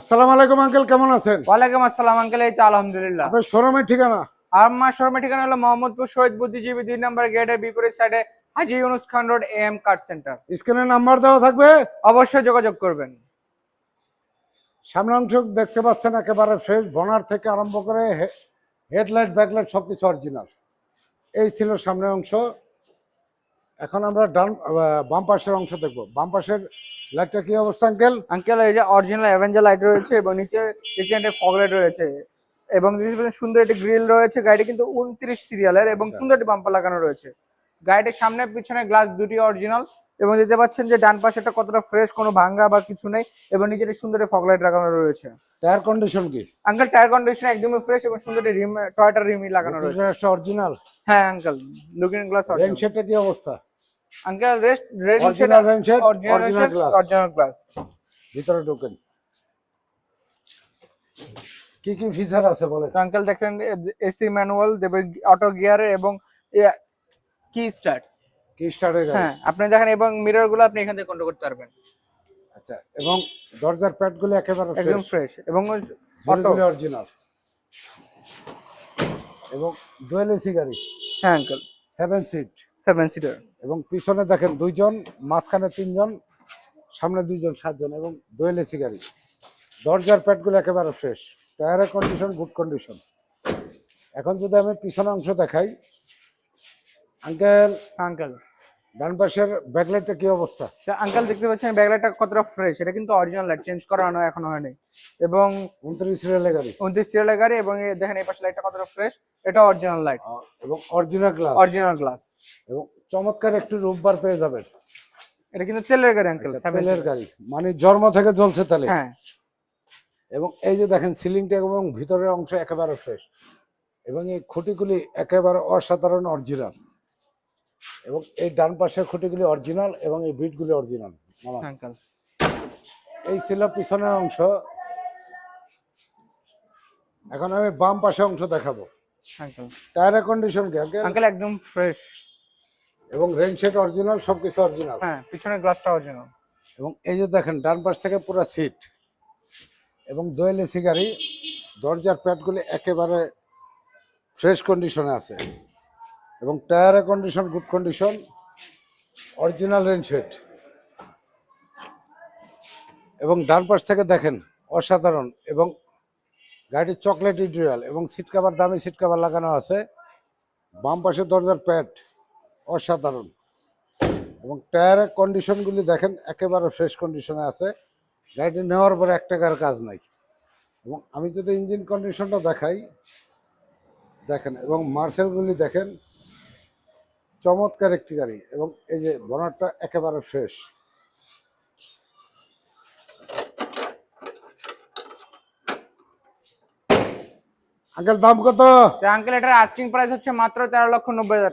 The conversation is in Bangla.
আসসালামু আলাইকুম আঙ্কেল কেমন আছেন? ওয়ালাইকুম আসসালাম আঙ্কেল এই তো আলহামদুলিল্লাহ। আপনার শোরুমের ঠিকানা? আমার শর্মা ঠিকানা হলো মোহাম্মদপুর শহীদ বুদ্ধিজীবী দুই নম্বর গেটের বিপরীত সাইডে Haji Yunus Khan road M card centre. স্ক্রিনে নাম্বার দেওয়া থাকবে? অবশ্যই যোগাযোগ করবেন। সামনে অংশ দেখতে পাচ্ছেন একেবারে ফ্রেশ বনার থেকে আরম্ভ করে হেডলাইট ব্যাকলাইট সব কিছু অরিজিনাল এই ছিল সামনের অংশ। এখন আমরা ডান বাম পাশের অংশ দেখব। বাম পাশের লাইটটা কি অবস্থা আঙ্কেল? আঙ্কেল এই যে অরিজিনাল অ্যাভেঞ্জার লাইট রয়েছে এবং নিচে দেখছেন একটা ফগ লাইট রয়েছে এবং সুন্দর একটি গ্রিল রয়েছে। গাড়িটি কিন্তু উনত্রিশ সিরিয়ালের এবং আচ্ছা। সুন্দর একটি বাম্পার লাগানো রয়েছে। গাড়িটির সামনে পিছনে গ্লাস দুটি অরিজিনাল এবং দেখতে পাচ্ছেন যে ডান পাশেটা কতটা ফ্রেশ কোনো ভাঙ্গা বা কিছু নেই এবং নিচে একটি সুন্দর ফগ লাইট লাগানো রয়েছে। টায়ার কন্ডিশন কি? আঙ্কেল টায়ার কন্ডিশন একদমই ফ্রেশ এবং সুন্দর একটি রিম টয়টা রিমি লাগানো রয়েছে। অরিজিনাল হ্যাঁ আঙ্কেল লুকিং গ্লাস শেডটা কি অবস্থা? Uncle rest red original rain original glass original glass ভিতরে ঢোকেন। কি কি ফিচার আছে বলে আঙ্কেল দেখেন এসি ম্যানুয়াল দেবে অটো গিয়ার এবং কি স্টার্ট কি স্টার্টের গাড়ি। হ্যাঁ আপনি দেখেন এবং মিররগুলো আপনি এখান থেকে কন্ট্রোল করতে পারবেন। আচ্ছা এবং দরজার প্যাডগুলো একেবারে একদম ফ্রেশ ফ্রেশ এবং অটো অরিজিনাল এবং ডুয়েল এসি গাড়ি। হ্যাঁ uncle seven seat seven seater এবং পিছনে দেখেন দুইজন মাঝখানে তিনজন সামনে দুইজন সাতজন এবং দোয়েল এসি গাড়ি দরজার প্যাডগুলো একেবারে ফ্রেশ টায়ারের কন্ডিশন গুড কন্ডিশন এখন যদি আমি পিছনে অংশ দেখাই আঙ্কেল আঙ্কেল ডান পাশের ব্যাকলাইটটা কি অবস্থা? আঙ্কেল দেখতে পাচ্ছেন ব্যাগলাইটটা কতটা ফ্রেশ এটা কিন্তু অরিজিনাল লাইট চেঞ্জ করানো এখনও হয়নি। এবং উনত্রিশ রেলের গাড়ি। উনত্রিশ সিরিয়ালের গাড়ি এবং দেখেন এই পাশে লাইটটা কতটা ফ্রেশ এটা অরিজিনাল লাইট এবং অরিজিনাল গ্লাস অরিজিনাল গ্লাস এবং চমৎকার একটু রূপবার পেয়ে যাবেন। এটা কিন্তু তেলের গাড়ি আঙ্কেল আচ্ছা, তেলের গাড়ি। মানে জন্ম থেকে জ্বলছে তাহলে হ্যাঁ। এবং এই যে দেখেন সিলিংটা এবং ভিতরের অংশ একেবারে ফ্রেশ এবং এই খুঁটিগুলি একেবারে অসাধারণ অরিজিনাল এবং এই ডান পাশের খুঁটিগুলি অরিজিনাল এবং এই বিটগুলি অরিজিনাল। আঙ্কেল। এই ছিল পিছনের অংশ। এখন আমি বাম পাশে অংশ দেখাবো। আঙ্কেল। টায়ারের কন্ডিশন কি আঙ্কেল? আঙ্কেল একদম ফ্রেশ। এবং রেন সেট অরিজিনাল সবকিছু অরিজিনাল। হ্যাঁ পিছনের গ্লাসটা অরিজিনাল। এবং এই যে দেখেন ডান পাশ থেকে পুরো সিট। এবং দোয়েল এসি গাড়ি দরজার প্যাডগুলি একেবারে ফ্রেশ কন্ডিশনে আছে। এবং টায়ারের condition good condition original rain set এবং ডান পাশ থেকে দেখেন, অসাধারণ এবং গাড়ির চকলেট ইন্টেরিয়াল এবং সিট কাভার দামি সিট কাভার লাগানো আছে। বাম পাশে দরজার প্যাড অসাধারণ। এবং টায়ারের কন্ডিশনগুলি দেখেন, একেবারে ফ্রেশ কন্ডিশনে আছে। গাড়িটি নেওয়ার পরে এক টাকার কাজ নাই। এবং আমি যদি ইঞ্জিন কন্ডিশনটা দেখাই, দেখেন, এবং মার্সেলগুলি দেখেন চমৎকার একটি গাড়ি এবং এই যে বনারটা একেবারে ফ্রেশ আঙ্কেল, দাম কত? আঙ্কেল, এটার আস্কিং প্রাইস হচ্ছে মাত্র তেরো লক্ষ নব্বই হাজার